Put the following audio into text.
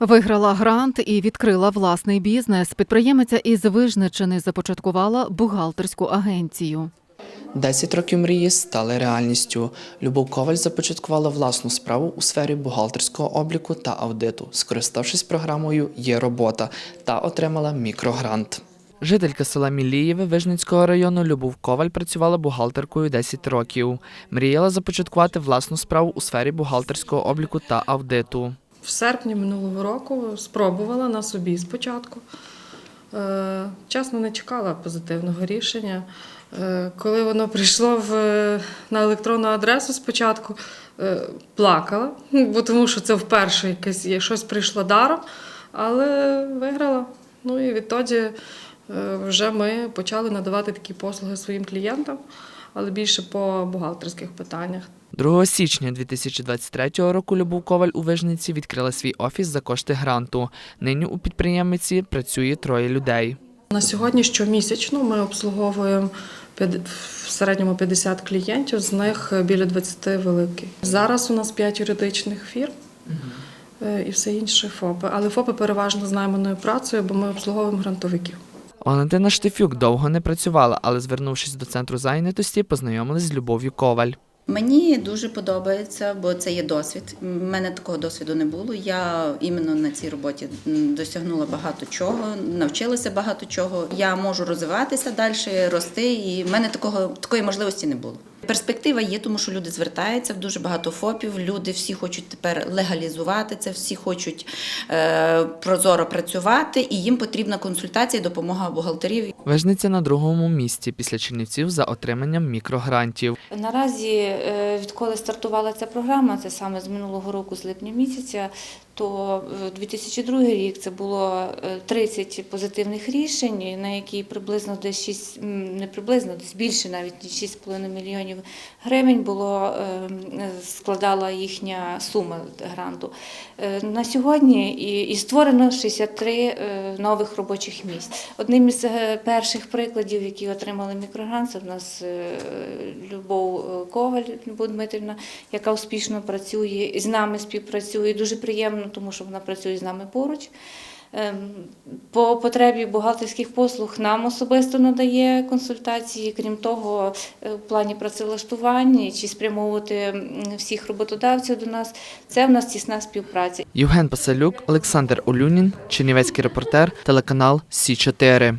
Виграла грант і відкрила власний бізнес. Підприємиця із Вижничини започаткувала бухгалтерську агенцію. Десять років мрії стали реальністю. Любов Коваль започаткувала власну справу у сфері бухгалтерського обліку та аудиту, скориставшись програмою Є робота та отримала мікрогрант. Жителька села Мілієве Вижницького району Любов Коваль працювала бухгалтеркою 10 років. Мріяла започаткувати власну справу у сфері бухгалтерського обліку та аудиту. В серпні минулого року спробувала на собі спочатку. Е, Чесно, не чекала позитивного рішення. Е, Коли воно прийшло в, на електронну адресу спочатку, е, плакала, бо тому що це вперше якесь є, щось прийшло даром, але виграла. Ну і відтоді вже ми почали надавати такі послуги своїм клієнтам, але більше по бухгалтерських питаннях. 2 січня 2023 року Любов Коваль у Вижниці відкрила свій офіс за кошти гранту. Нині у підприємниці працює троє людей. На сьогодні щомісячно ми обслуговуємо в середньому 50 клієнтів, з них біля 20 великих. Зараз у нас 5 юридичних фірм е, і все інше ФОПи. Але ФОПи переважно з найманою працею, бо ми обслуговуємо грантовиків. Валентина Штефюк довго не працювала, але звернувшись до центру зайнятості, познайомилась з Любов'ю Коваль. Мені дуже подобається, бо це є досвід. У мене такого досвіду не було. Я іменно на цій роботі досягнула багато чого, навчилася багато чого. Я можу розвиватися далі, рости, і в мене такого такої можливості не було. Перспектива є, тому що люди звертаються в дуже багато ФОПів. Люди всі хочуть тепер легалізувати це, всі хочуть е, прозоро працювати, і їм потрібна консультація, і допомога бухгалтерів. Вижниця на другому місці після Чернівців за отриманням мікрогрантів. Наразі, е, відколи стартувала ця програма, це саме з минулого року, з липня місяця, то е, 2002 рік це було е, 30 позитивних рішень, на які приблизно десь 6, не приблизно, десь більше навіть ніж 6,5 мільйонів гривень було е, складала їхня сума гранту. Е, На сьогодні і, створено 63 е, нових робочих місць. Одним із е, перших прикладів, які отримали мікрогрант, це в нас е, Любов е, Коваль Любов Дмитрівна, яка успішно працює з нами співпрацює. Дуже приємно, тому що вона працює з нами поруч. Ем, По потребі бухгалтерських послуг нам особисто надає консультації. Крім того, е, в плані працевлаштування чи спрямовувати всіх роботодавців до нас. Це в нас тісна співпраця. Євген Пасалюк, Олександр Олюнін, Чернівецький репортер, телеканал Сі 4